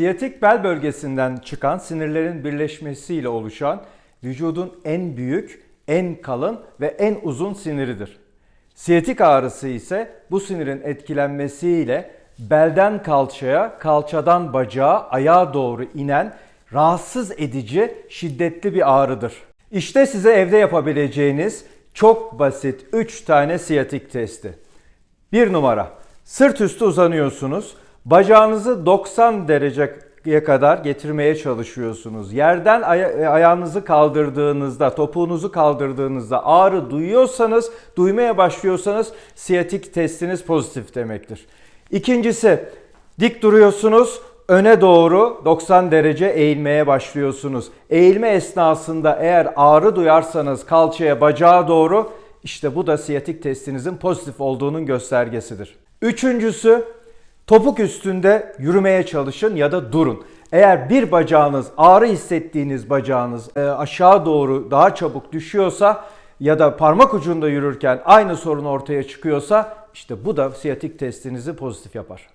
Siyatik bel bölgesinden çıkan sinirlerin birleşmesiyle oluşan vücudun en büyük, en kalın ve en uzun siniridir. Siyatik ağrısı ise bu sinirin etkilenmesiyle belden kalçaya, kalçadan bacağa, ayağa doğru inen rahatsız edici, şiddetli bir ağrıdır. İşte size evde yapabileceğiniz çok basit 3 tane siyatik testi. Bir numara. Sırt üstü uzanıyorsunuz. Bacağınızı 90 dereceye kadar getirmeye çalışıyorsunuz. Yerden aya- ayağınızı kaldırdığınızda, topuğunuzu kaldırdığınızda ağrı duyuyorsanız, duymaya başlıyorsanız siyatik testiniz pozitif demektir. İkincisi, dik duruyorsunuz. Öne doğru 90 derece eğilmeye başlıyorsunuz. Eğilme esnasında eğer ağrı duyarsanız kalçaya, bacağa doğru işte bu da siyatik testinizin pozitif olduğunun göstergesidir. Üçüncüsü topuk üstünde yürümeye çalışın ya da durun. Eğer bir bacağınız ağrı hissettiğiniz bacağınız e, aşağı doğru daha çabuk düşüyorsa ya da parmak ucunda yürürken aynı sorun ortaya çıkıyorsa işte bu da siyatik testinizi pozitif yapar.